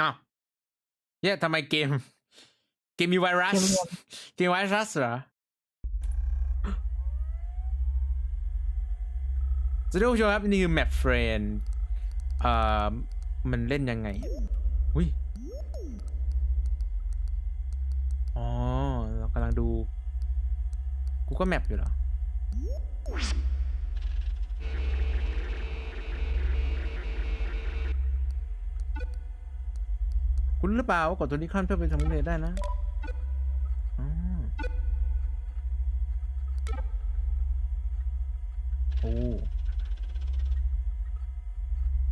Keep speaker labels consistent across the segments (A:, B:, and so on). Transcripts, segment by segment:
A: อ้าวเนี่ยทำไมเกม เกมมีไวรัส
B: เกมรวม
A: เกมไวรัสเหรอสวัสดีผู้ชมครับ นี่คือแมปเฟรนเอ่อ มันเล่นยังไง อุ้ย อ๋อ เรากำลังดู กูก็แมปอยู่เหรอ คุณหรือเปล่าว่ากดตัวนี้ขั้นเพื่อไปทำเงินได้นะอ๋อโอ้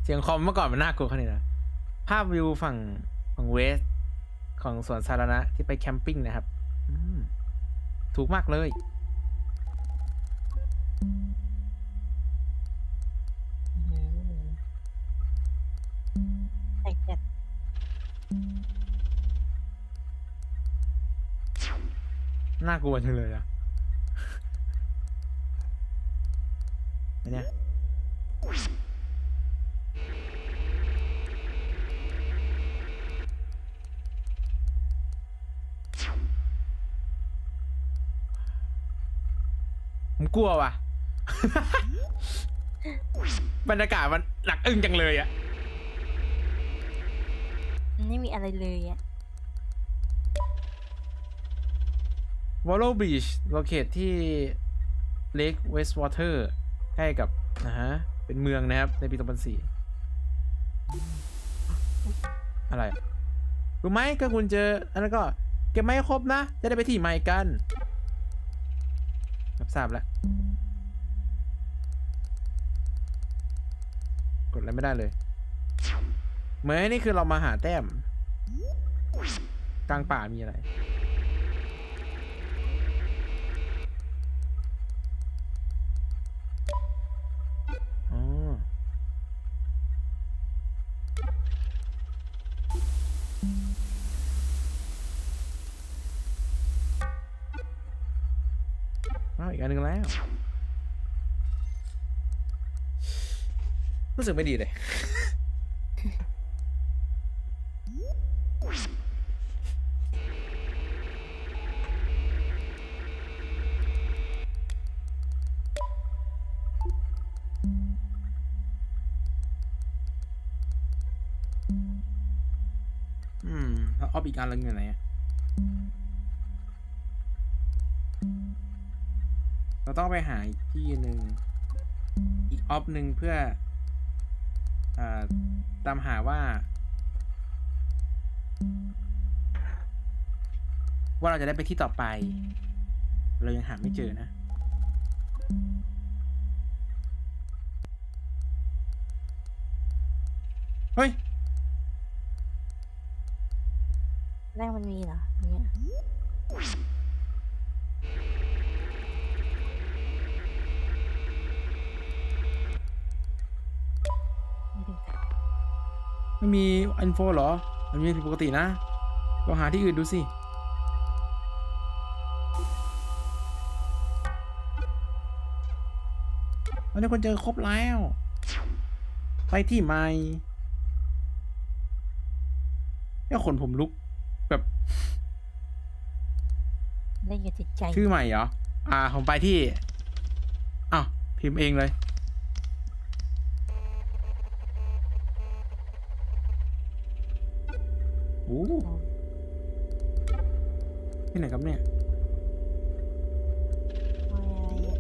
A: เสียงคอมเมื่อก่อนมันน่ากลัวขนาดนี้นะภาพวิวฝั่งฝั่งเวส ของสวนสาธารณะที่ไปแคมปิ้งนะครับ ถูกมากเลย น่ากลัวจังเลยอะไอเนี่ยผมกลัวว่ะ บรรยากาศมันหนักอึ้งจังเลยอะ
B: มันไม่มีอะไรเลยอะ
A: วอลโลบีชโลเคทที่เลคเวสต์วอเตอร์ใกล้กับนะฮะ เป็นเมืองนะครับ ในปี 2004 อะไร รู้ไหมก็คุณเจอ อันนั้นก็ เก็บไม่ครบนะ จะได้ไปที่ใหม่กันรับทราบแล้ว กดอะไรไม่ได้เลย เหมือนนี่คือเรามาหาแต้ม กลางป่ามีอะไร อ้าวอีกอันหนึ่งแล้ว รู้สึกไม่ดีเลย ออฟอีกอันละอยู่ไหนเราต้องไปหาอีกที่หนึ่งอีกออฟหนึ่งเพื่ออตามหาว่า ว่าเราจะได้ไปที่ต่อไป เรายังหาไม่เจอนะเฮ้ย
B: แรกมันมีเหรอเงี้ยไม่
A: มีอินโฟเหรอ มันมีผิดปกตินะลองหาที่อื่นดูสิ วันนี้คนเจอครบแล้ว ไปที่ใหม่เนี่ขนผมลุก แบบ
B: เล่นกับจิตใจ
A: ชื่อใหม่เหรอ อ่า ผมไปที่อ้าวพิมพ์เองเลย โอ้ที่ไหนครับเนี่ย
B: อาอะไรอะ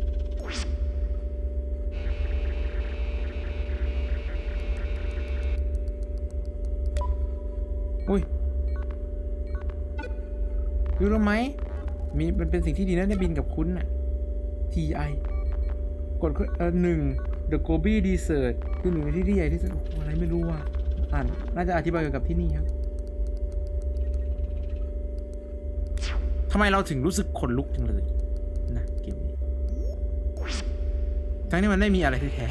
A: อุ้ยรู้แล้วไหม มีมันเป็นสิ่งที่ดีนะได้บินกับคุณน่ะ TI กดเออหนึ่ง The Gobi Desert คือหนึ่งในที่ที่ใหญ่ที่สุดอะไรไม่รู้ว่ะอ่านน่าจะอธิบายเกี่ยวกับที่นี่ครับทำไมเราถึงรู้สึกขนลุกจังเลยนะเกมนี้ทั้งที่มันไม่มีอะไรที่แท้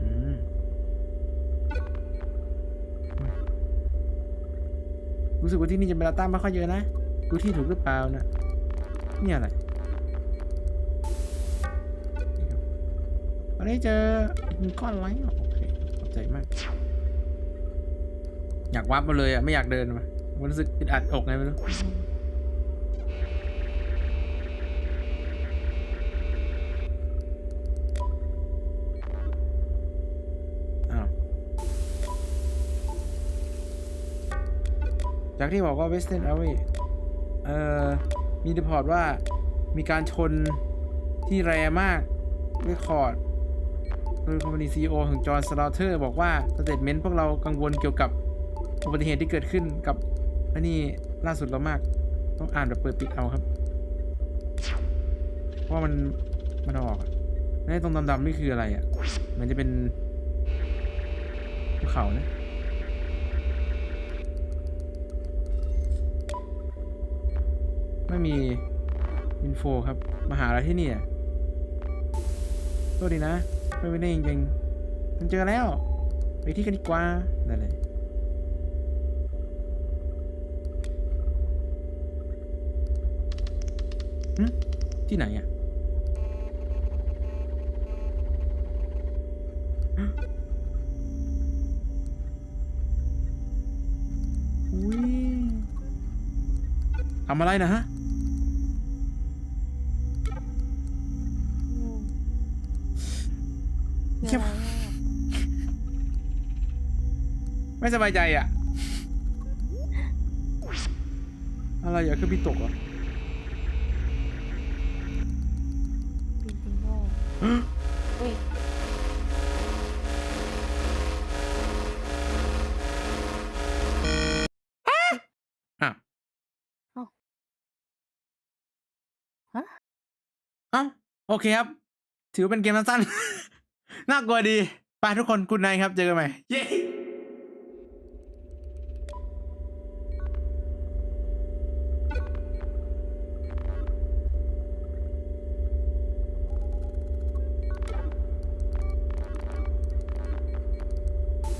A: อืม รู้สึกว่าที่นี่จะเป็นลาต้าไม่ค่อยเยอะนะดูที่ถูกหรือเปล่านะเนี่ยอะไรนี่ครับตอนนี้เจอก้อนอะไรโอเคขอบใจมาก อยากวับมาเลยอะ ไม่อยากเดินมามันรู้สึกอึดอัดอกไงไม่รู้ จากที่บอกว่า Western a w a y เอ่อมีรีพอร์ตว่ามีการชนที่แรงมากเรคคอร์ดโดยคอมพานีซีโอของจอห์นสลาเทอร์บอกว่าสเตทเมนต์พวกเรากังวลเกี่ยวกับอุบัติเหตุที่เกิดขึ้นกับอันนี้ล่าสุดเรามาก ต้องอ่านแบบเปิดปิดเอาครับ เพราะว่ามันมันออกอะแล้วไอ้ตรงดำๆนี่คืออะไรอะ มันจะเป็นภูเขานะ ไม่มีอินโฟครับ มาหาอะไรที่นี่อะโทษดีนะ ไม่ไปได้จริงๆมันเจอแล้ว ไปที่กันดีกว่าได้เลยที่ไหนอะฮะอุ้ยทำอะไรนะฮะ ไม่สบายใจอะ อะไรอะคือพี่ตกเหรอะ
B: บินติโน่อุ้ย
A: อะ
B: เอ้าฮะ
A: เอ้าโอเคครับ ถือว่าเป็นเกมสั้นๆ น่ากลัวดี ไปทุกคนกุดไนครับ เจอกันใหม่ เย้